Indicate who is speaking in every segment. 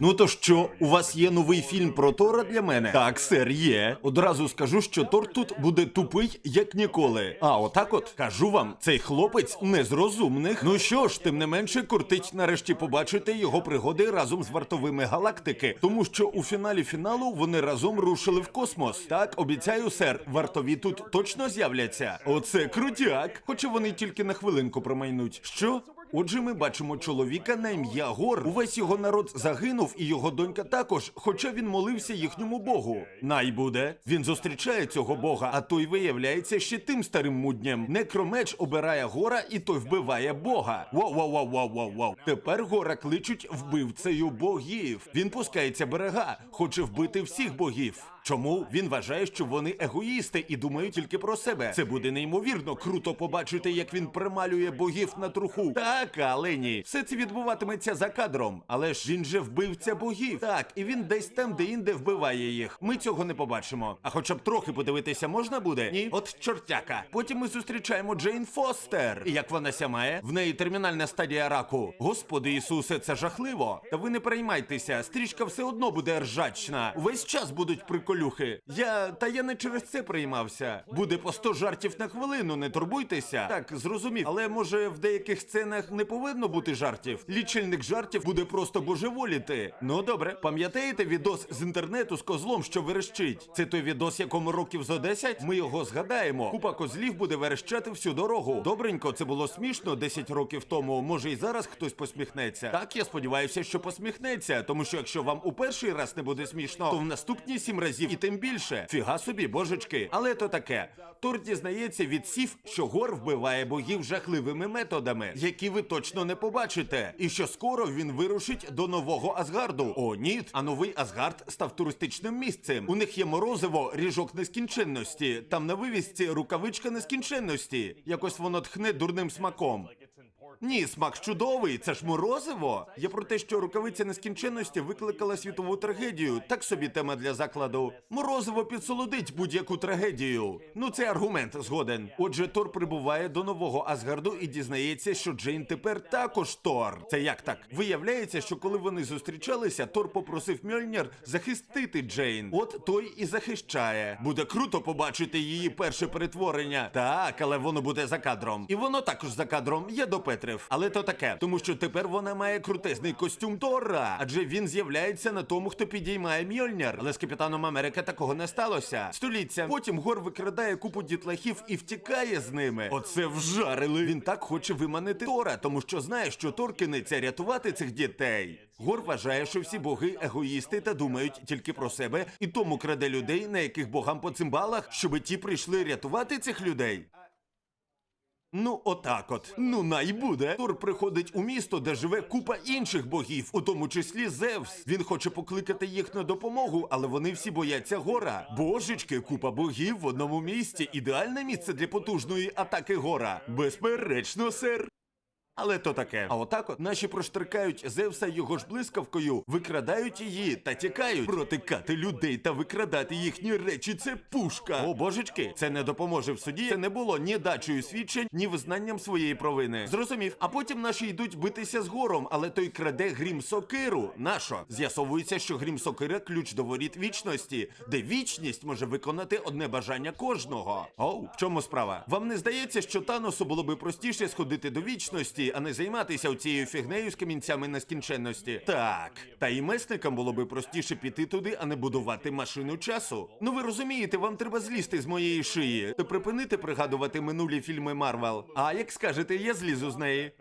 Speaker 1: Ну то що, у вас є новий фільм про Тора для мене? Так, сер, є. Одразу скажу, що Тор тут буде тупий, як ніколи. А отак от кажу вам, цей хлопець не з розумних. Ну що ж, тим не менше, кортить нарешті побачити його пригоди разом з вартовими галактики, тому що у фіналі фіналу вони разом рушили в космос. Так, обіцяю, сер, вартові тут точно з'являться. Оце крутяк. Хоча вони тільки на хвилинку промайнуть. Що? Отже, ми бачимо чоловіка на ім'я Гор. Увесь його народ загинув, і його донька також, хоча він молився їхньому богу. Най буде. Він зустрічає цього бога, а той виявляється ще тим старим мудням. Некромеч обирає гора, і той вбиває бога. Вау, вау, вау, вау, вау, вау. Тепер гора кличуть вбивцею богів. Він пускається берега, хоче вбити всіх богів. Чому він вважає, що вони егоїсти і думають тільки про себе? Це буде неймовірно круто побачити, як він прималює богів на труху. Так, але ні. Все це відбуватиметься за кадром. Але ж він же вбивця богів. Так, і він десь там, де інде вбиває їх. Ми цього не побачимо. А хоча б трохи подивитися можна буде? Ні, от чортяка. Потім ми зустрічаємо Джейн Фостер. І як вона сямає? В неї термінальна стадія раку. Господи Ісусе, це жахливо. Та ви не переймайтеся, стрічка все одно буде ржачна. Увесь час будуть приколюхи. Я та я не через це приймався. Буде по 100 жартів на хвилину, не турбуйтеся. Так, зрозумів. Але може в деяких сценах не повинно бути жартів. Лічильник жартів буде просто божеволіти. Ну добре, пам'ятаєте відос з інтернету з козлом, що верещить? Це той відос, якому років зо 10? Ми його згадаємо. Купа козлів буде верещати всю дорогу. Добренько, це було смішно 10 років тому. Може і зараз хтось посміхнеться. Так, я сподіваюся, що посміхнеться, тому що якщо вам у перший раз не буде смішно, то в наступні сім разів і тим більше. Фіга собі, божечки. Але то таке. Тор дізнається від сів, що гор вбиває богів жахливими методами, які ви точно не побачите. І що скоро він вирушить до нового Асгарду. О, ні, а новий Асгард став туристичним місцем. У них є морозиво, ріжок нескінченності. Там на вивісці рукавичка нескінченності. Якось воно тхне дурним смаком. Ні, смак чудовий, це ж морозиво. Я про те, що рукавиця нескінченності викликала світову трагедію. Так собі тема для закладу. Морозиво підсолодить будь-яку трагедію. Ну, це аргумент згоден. Отже, Тор прибуває до нового Асгарду і дізнається, що Джейн тепер також Тор. Це як так? Виявляється, що коли вони зустрічалися, Тор попросив Мьольнір захистити Джейн. От той і захищає. Буде круто побачити її перше перетворення. Так, але воно буде за кадром. І воно також за кадром. Я допетрив. Але то таке, тому що тепер вона має крутезний костюм Тора, адже він з'являється на тому, хто підіймає Мьольнір. Але з капітаном Америка такого не сталося. Століття. Потім Гор викрадає купу дітлахів і втікає з ними. Оце вжарили. Він так хоче виманити Тора, тому що знає, що Тор кинеться рятувати цих дітей. Гор вважає, що всі боги егоїсти та думають тільки про себе, і тому краде людей, на яких богам по цимбалах, щоби ті прийшли рятувати цих людей. Ну, отак от. Ну, най буде. Тор приходить у місто, де живе купа інших богів, у тому числі Зевс. Він хоче покликати їх на допомогу, але вони всі бояться гора. Божечки, купа богів в одному місці. Ідеальне місце для потужної атаки гора. Безперечно, сер. Але то таке. А отак от наші проштрикають Зевса його ж блискавкою, викрадають її та тікають. Протикати людей та викрадати їхні речі це пушка. О божечки, це не допоможе в суді. Це не було ні дачею свідчень, ні визнанням своєї провини. Зрозумів. А потім наші йдуть битися з гором, але той краде грім сокиру. Нашо? З'ясовується, що грім сокира ключ до воріт вічності, де вічність може виконати одне бажання кожного. Оу, в чому справа? Вам не здається, що Таносу було би простіше сходити до вічності, а не займатися цією фігнею з камінцями нескінченності? Так, та і месникам було би простіше піти туди, а не будувати машину часу. Ну ви розумієте, вам треба злізти з моєї шиї та припинити пригадувати минулі фільми Марвел. А як скажете, я злізу з неї.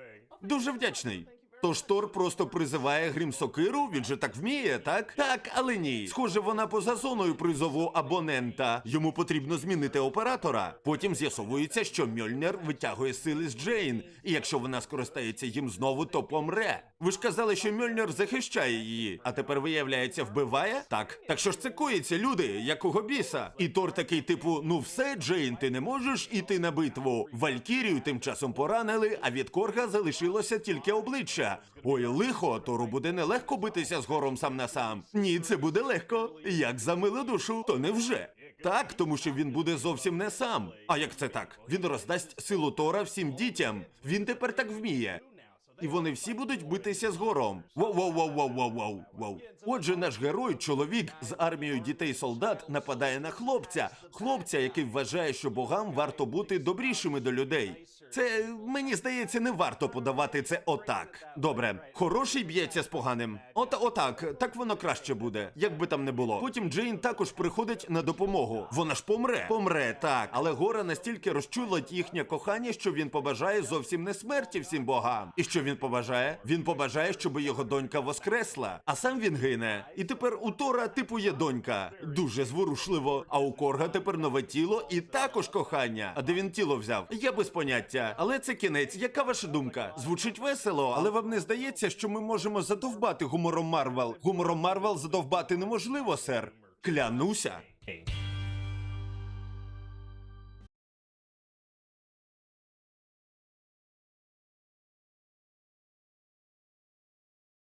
Speaker 1: Дуже вдячний. Тож Тор просто призиває грім сокиру, він же так вміє, так? Так, але ні. Схоже, вона поза зоною призову абонента. Йому потрібно змінити оператора. Потім з'ясовується, що Мьольнер витягує сили з Джейн, і якщо вона скористається їм знову, то помре. Ви ж казали, що Мьольнер захищає її, а тепер виявляється, вбиває? Так. Так що ж це коїться, люди, якого біса? І Тор такий, типу, ну все, Джейн, ти не можеш іти на битву. Валькірію тим часом поранили, а від Корга залишилося тільки обличчя. Ой, лихо, Тору буде нелегко битися з гором сам на сам. Ні, це буде легко. Як за милу душу, то невже? Так, тому що він буде зовсім не сам. А як це так? Він роздасть силу Тора всім дітям. Він тепер так вміє. І вони всі будуть битися з гором. Воу, воу, воу, воу, воу, воу, воу. Отже, наш герой, чоловік з армією дітей-солдат, нападає на хлопця. Хлопця, який вважає, що богам варто бути добрішими до людей. Це мені здається, не варто подавати це отак. Добре, хороший б'ється з поганим. От отак, так воно краще буде, як би там не було. Потім Джейн також приходить на допомогу. Вона ж помре. Помре, так. Але гора настільки розчулить їхнє кохання, що він побажає зовсім не смерті всім богам. І що він побажає? Він побажає, щоб його донька воскресла, а сам він гине. І тепер у Тора типу є донька. Дуже зворушливо. А у Корга тепер нове тіло і також кохання. А де він тіло взяв? Я без поняття. Але це кінець. Яка ваша думка? Звучить весело, але вам не здається, що ми можемо задовбати гумором Марвел? Гумором Марвел задовбати неможливо, сер. Клянуся.